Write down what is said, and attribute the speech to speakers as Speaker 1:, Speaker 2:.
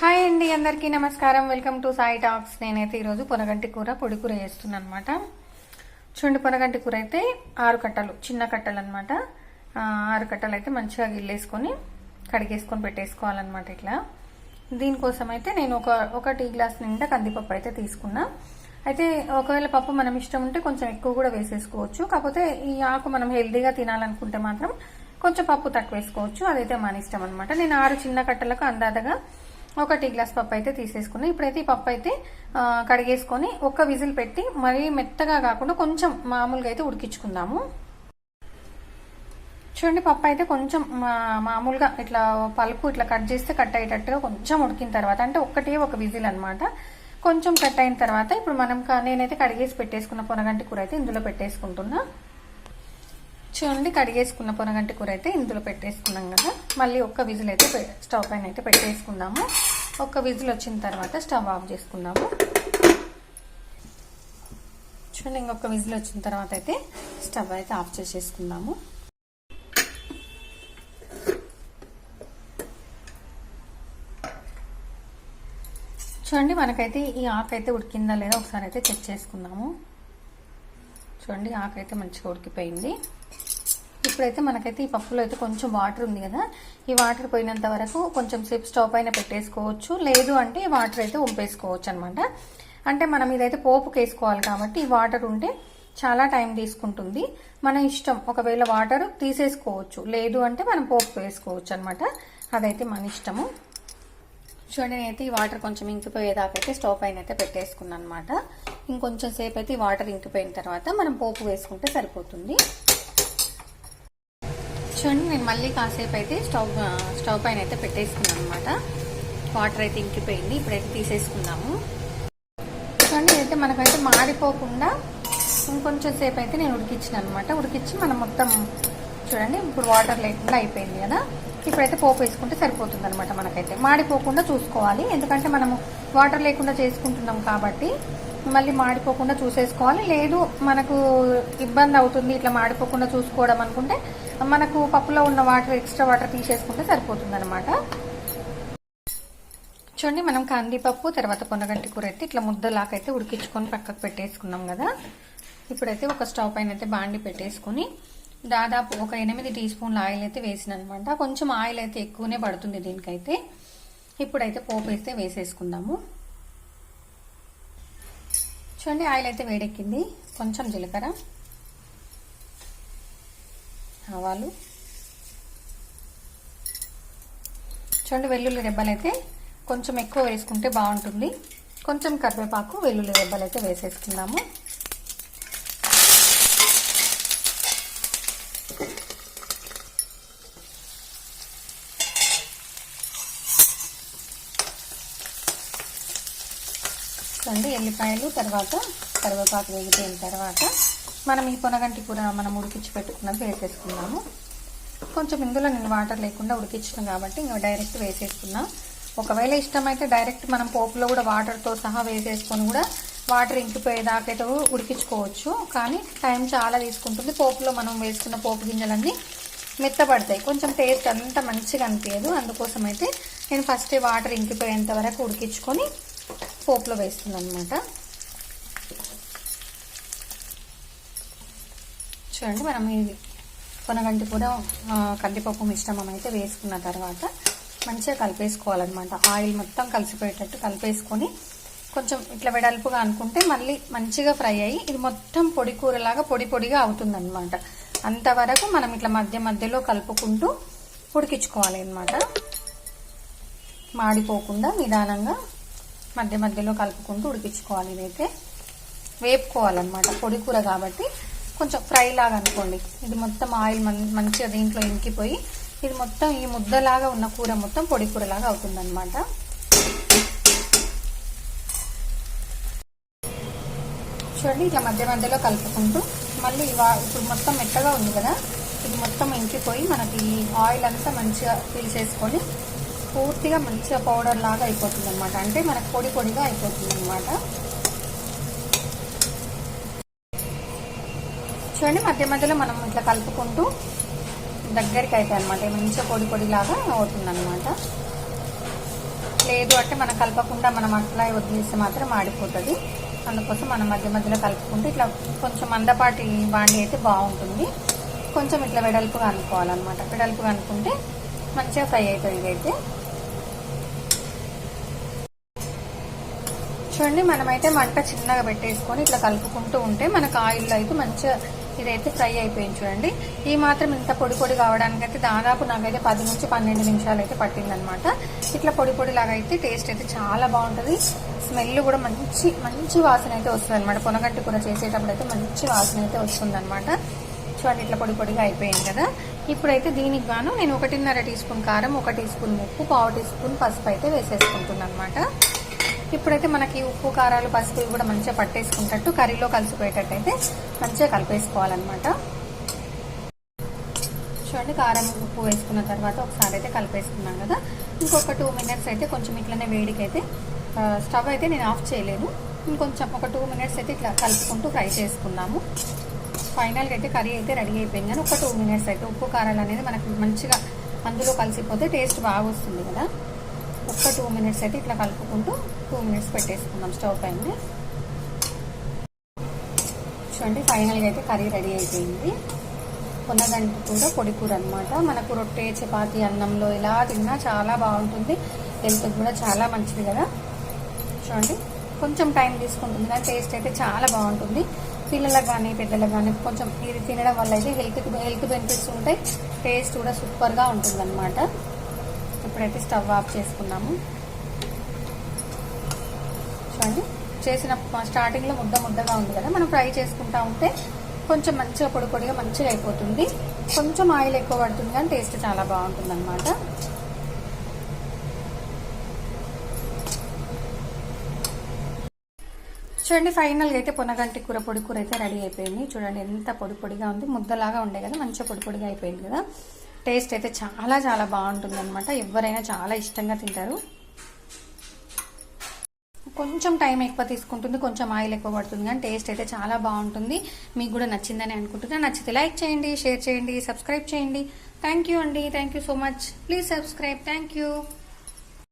Speaker 1: Hi అండి అందరికీ నమస్కారం. Welcome to Sai talks. నేనైతే ఈరోజు పొనగంటి కూర పొడి కూర చేస్తున్నాను అనమాట చూడండి పొనగంటి కూర అయితే ఆరు కట్టలు చిన్న కట్టలు అనమాట ఆరు కట్టలు అయితే మంచిగా గిల్లేసుకొని కడిగేసుకొని పెట్టేసుకోవాలన్నమాట ఇట్లా. దీనికోసం అయితే నేను ఒక ఒక టీ గ్లాస్ నిండా కందిపప్పు అయితే తీసుకున్నా. అయితే ఒకవేళ పప్పు మనం ఇష్టం ఉంటే కొంచెం ఎక్కువ కూడా వేసేసుకోవచ్చు. కాకపోతే ఈ ఆకు మనం హెల్దీగా తినాలనుకుంటే మాత్రం కొంచెం పప్పు తక్కువ వేసుకోవచ్చు. అదైతే మన ఇష్టం అనమాట నేను ఆరు చిన్న కట్టలకు అందాదగా ఒక టీ గ్లాస్ పప్పు అయితే తీసేసుకుని ఇప్పుడైతే ఈ పప్పు అయితే కడిగేసుకొని ఒక్క విజిల్ పెట్టి మరీ మెత్తగా కాకుండా కొంచెం మామూలుగా అయితే ఉడికించుకుందాము. చూడండి పప్పు అయితే కొంచెం మా- మామూలుగా ఇట్లా పలుపు ఇట్లా కట్ చేస్తే కట్ అయ్యేటట్టుగా కొంచెం ఉడికిన తర్వాత అంటే ఒక్కటే ఒక విజిల్ అనమాట కొంచెం కట్ అయిన తర్వాత ఇప్పుడు మనం నేనైతే కడిగేసి పెట్టేసుకున్న పొనగంటి కూర అయితే ఇందులో పెట్టేసుకుంటున్నా. చూడండి కడిగేసుకున్న పొనగంటి కూర అయితే ఇందులో పెట్టేసుకున్నాం కదా. మళ్ళీ ఒక్క విజిల్ అయితే పె- స్టవ్ పైన అయితే పెట్టేసుకుందాము. ఒక్క విజిల్ వచ్చిన తర్వాత స్టవ్ ఆఫ్ చేసుకుందాము. చూడండి ఇంకొక విజిల్ వచ్చిన తర్వాత అయితే స్టవ్ అయితే ఆఫ్ చేసేసుకుందాము. చూడండి మనకైతే ఈ ఆకు అయితే ఉడికిందా లేదా ఒకసారి అయితే చెక్ చేసుకుందాము. చూడండి ఆకు అయితే మంచిగా ఉడికిపోయింది. ఇప్పుడైతే మనకైతే ఈ పప్పులో అయితే కొంచెం వాటర్ ఉంది కదా ఈ వాటర్ పోయినంత వరకు కొంచెం సేపు స్టవ్ పైన పెట్టేసుకోవచ్చు. లేదు అంటే ఈ వాటర్ అయితే ఉంపేసుకోవచ్చు అనమాట అంటే మనం ఇదైతే పోపుకి వేసుకోవాలి కాబట్టి ఈ వాటర్ ఉంటే చాలా టైం తీసుకుంటుంది. మన ఇష్టం ఒకవేళ వాటర్ తీసేసుకోవచ్చు. లేదు అంటే మనం పోపు వేసుకోవచ్చు అనమాట అదైతే మన ఇష్టము. చూడండి నేనైతే ఈ వాటర్ కొంచెం ఇంకిపోయేదాకా అయితే స్టవ్ పైన అయితే పెట్టేసుకున్నాను అనమాట ఇంకొంచెం సేపు అయితే ఈ వాటర్ ఇంకిపోయిన తర్వాత మనం పోపు వేసుకుంటే సరిపోతుంది. చూడండి నేను మళ్ళీ కాసేపు అయితే స్టవ్ స్టవ్ పైన అయితే పెట్టేసుకున్నాను అనమాట వాటర్ అయితే ఇంకిపోయింది ఇప్పుడైతే తీసేసుకుందాము. చూడండి అయితే మనకైతే మాడిపోకుండా ఇంకొంచెం సేపు అయితే నేను ఉడికించిన అనమాట ఉడికించి మనం మొత్తం చూడండి ఇప్పుడు వాటర్ లేకుండా అయిపోయింది కదా. ఇప్పుడైతే పోపు వేసుకుంటే సరిపోతుంది అనమాట మనకైతే. మాడిపోకుండా చూసుకోవాలి ఎందుకంటే మనము వాటర్ లేకుండా చేసుకుంటున్నాం కాబట్టి మళ్ళీ మాడిపోకుండా చూసేసుకోవాలి. లేదు మనకు ఇబ్బంది అవుతుంది ఇట్లా మాడిపోకుండా చూసుకోవడం అనుకుంటే మనకు పప్పులో ఉన్న వాటర్ ఎక్స్ట్రా వాటర్ తీసేసుకుంటే సరిపోతుంది అనమాట చూడండి మనం కందిపప్పు తర్వాత పొన్నగంటి కూర అయితే ఇట్లా ముద్దలాగా అయితే ఉడికించుకొని పక్కకు పెట్టేసుకున్నాం కదా. ఇప్పుడైతే ఒక స్టవ్ పైన అయితే బాండి పెట్టేసుకొని దాదాపు ఒక ఎనిమిది టీ స్పూన్ల ఆయిల్ అయితే వేసిన అనమాట కొంచెం ఆయిల్ అయితే ఎక్కువనే పడుతుంది దీనికైతే. ఇప్పుడైతే పోపు అయితే వేసేసుకుందాము. చూడండి ఆయిల్ అయితే వేడెక్కింది. కొంచెం జీలకర్ర. ఆవాలు. చూడండి వెల్లుల్లి రెబ్బలు అయితే కొంచెం ఎక్కువ వేసుకుంటే బాగుంటుంది. కొంచెం కరివేపాకు వెల్లుల్లి రెబ్బలు అయితే వేసేసుకుందాము. చూడండి ఎల్లిపాయలు తర్వాత కరివేపాకు వేగిపోయిన తర్వాత మనం ఈ పొనగంటి కూర మనం ఉడికించి పెట్టుకున్నది వేసేసుకున్నాము కొంచెం ఇందులో నేను వాటర్ లేకుండా ఉడికించిన కాబట్టి ఇంకా డైరెక్ట్ వేసేసుకున్నా ఒకవేళ ఇష్టమైతే డైరెక్ట్ మనం పోపులో కూడా వాటర్తో సహా వేసేసుకొని కూడా వాటర్ ఇంకిపోయేదాకైతే ఉడికించుకోవచ్చు. కానీ టైం చాలా తీసుకుంటుంది. పోపులో మనం వేసుకున్న పోపు గింజలన్నీ మెత్తపడతాయి కొంచెం టేస్ట్ అంత మంచిగా అనిపించదు. అందుకోసం అయితే నేను ఫస్ట్ వాటర్ ఇంకిపోయేంత వరకు ఉడికించుకొని పోపులో వేస్తున్నాను అనమాట చూడండి మనం ఇది కొనగంటి కూడా కందిపప్పు మిశ్రమం అయితే వేసుకున్న తర్వాత మంచిగా కలిపేసుకోవాలన్నమాట. ఆయిల్ మొత్తం కలిసిపోయేటట్టు కలిపేసుకొని కొంచెం ఇట్లా వెడల్పుగా అనుకుంటే మళ్ళీ మంచిగా ఫ్రై అయ్యి ఇది మొత్తం పొడి కూరలాగా పొడి పొడిగా అవుతుందన్నమాట. అంతవరకు మనం ఇట్లా మధ్య మధ్యలో కలుపుకుంటూ ఉడికించుకోవాలి అన్నమాట మాడిపోకుండా నిదానంగా మధ్య మధ్యలో కలుపుకుంటూ ఉడికించుకోవాలి ఇదైతే. వేపుకోవాలన్నమాట పొడి కూర కాబట్టి. కొంచెం ఫ్రై లాగా అనుకోండి. ఇది మొత్తం ఆయిల్ మంచిగా దీంట్లో ఇంకిపోయి ఇది మొత్తం ఈ ముద్దలాగా ఉన్న కూర మొత్తం పొడి కూరలాగా అవుతుందన్నమాట. చూడండి ఇట్లా మధ్య మధ్యలో కలుపుకుంటూ మళ్ళీ ఇప్పుడు మొత్తం మెత్తగా ఉంది కదా. ఇది మొత్తం ఇంకిపోయి మనకి ఆయిల్ అంతా మంచిగా తీసేసుకొని పూర్తిగా మంచిగా పౌడర్ లాగా అయిపోతుంది అనమాట అంటే మనకు పొడి పొడిగా అయిపోతుంది అనమాట చూడండి మధ్య మధ్యలో మనం ఇట్లా కలుపుకుంటూ దగ్గరికి అయితే అనమాట మంచిగా పొడి పొడిలాగా అవుతుంది అనమాట లేదు అంటే మనం కలపకుండా మనం అట్లా వదిలేస్తే మాత్రం మాడిపోతుంది. అందుకోసం మనం మధ్య మధ్యలో కలుపుకుంటే ఇట్లా కొంచెం మందపాటి బాండి అయితే బాగుంటుంది. కొంచెం ఇట్లా వెడల్పుగా అనుకోవాలన్నమాట. వెడల్పుగా అనుకుంటే మంచిగా ఫ్రై అవుతుంది ఇదైతే చూడండి మనమైతే మంట చిన్నగా పెట్టేసుకొని ఇట్లా కలుపుకుంటూ ఉంటే మనకు ఆయిల్లో అయితే మంచిగా ఇదైతే ఫ్రై అయిపోయింది చూడండి. ఈ మాత్రం ఇంత పొడి పొడి కావడానికి అయితే దాదాపు నాకైతే పది నుంచి పన్నెండు నిమిషాలు అయితే పట్టిందనమాట ఇట్లా పొడి పొడి లాగా అయితే టేస్ట్ అయితే చాలా బాగుంటుంది. స్మెల్ కూడా మంచి మంచి వాసన అయితే వస్తుంది అనమాట పొనగంటి కూర చేసేటప్పుడు అయితే మంచి వాసన అయితే వస్తుంది అనమాట చూడండి ఇట్లా పొడి పొడిగా అయిపోయింది కదా. ఇప్పుడైతే దీనికి గాను నేను ఒకటిన్నర టీ స్పూన్ కారం ఒక టీ స్పూన్ ఉప్పు పావు టీ స్పూన్ పసుపు అయితే వేసేసుకుంటున్నాను అనమాట ఇప్పుడైతే మనకి ఉప్పు కారాలు పసుపు కూడా మంచిగా పట్టేసుకుంటట్టు కర్రీలో కలిసిపోయేటట్టు అయితే మంచిగా కలిపేసుకోవాలన్నమాట. చూడండి కారం ఉప్పు వేసుకున్న తర్వాత ఒకసారి అయితే కలిపేసుకున్నాం కదా. ఇంకొక టూ మినిట్స్ అయితే కొంచెం ఇట్లనే వేడికి అయితే స్టవ్ అయితే నేను ఆఫ్ చేయలేదు. ఇంకొంచెం ఒక టూ మినిట్స్ అయితే ఇట్లా కలుపుకుంటూ ఫ్రై చేసుకున్నాము. ఫైనల్గా అయితే కర్రీ అయితే రెడీ అయిపోయింది. కానీ ఒక టూ మినిట్స్ అయితే ఉప్పు కారాలు అనేది మనకు మంచిగా అందులో కలిసిపోతే టేస్ట్ బాగా వస్తుంది కదా. ఒక్క టూ మినిట్స్ అయితే ఇట్లా కలుపుకుంటూ టూ మినిట్స్ పెట్టేసుకుందాం స్టవ్ పైన. చూడండి ఫైనల్గా అయితే కర్రీ రెడీ అయిపోయింది. కొన్నదంటి కూడా పొడి కూర అనమాట మనకు రొట్టె చపాతి అన్నంలో ఇలా తిన్నా చాలా బాగుంటుంది. హెల్త్ కూడా చాలా మంచిది కదా. చూడండి కొంచెం టైం తీసుకుంటుంది కానీ టేస్ట్ అయితే చాలా బాగుంటుంది. పిల్లలకు కానీ పెద్దలకు కానీ కొంచెం ఇది తినడం వల్ల అయితే హెల్త్ హెల్త్ బెనిఫిట్స్ ఉంటాయి. టేస్ట్ కూడా సూపర్గా ఉంటుంది అనమాట ఇప్పుడైతే స్టవ్ ఆఫ్ చేసుకున్నాము చూడండి చేసిన స్టార్టింగ్లో ముద్ద ముద్దగా ఉంది కదా మనం ఫ్రై చేసుకుంటా ఉంటే కొంచెం మంచిగా పొడి పొడిగా మంచిగా అయిపోతుంది. కొంచెం ఆయిల్ ఎక్కువ పడుతుంది కానీ టేస్ట్ చాలా బాగుంటుంది అనమాట చూడండి ఫైనల్గా అయితే పొనగంటి కూర పొడి కూర అయితే రెడీ అయిపోయింది. చూడండి ఎంత పొడి పొడిగా ఉంది. ముద్దలాగా ఉండే కదా మంచిగా పొడి పొడిగా అయిపోయింది కదా. టేస్ట్ అయితే చాలా చాలా బాగుంటుంది అనమాట ఎవరైనా చాలా ఇష్టంగా తింటారు. కొంచెం టైం ఎక్కువ తీసుకుంటుంది కొంచెం ఆయిల్ ఎక్కువ పడుతుంది కానీ టేస్ట్ అయితే చాలా బాగుంటుంది. మీకు కూడా నచ్చిందని అనుకుంటున్నాను నచ్చితే లైక్ చేయండి షేర్ చేయండి సబ్స్క్రైబ్ చేయండి. థ్యాంక్ యూ అండి. Thank you so much. Please subscribe. Thank you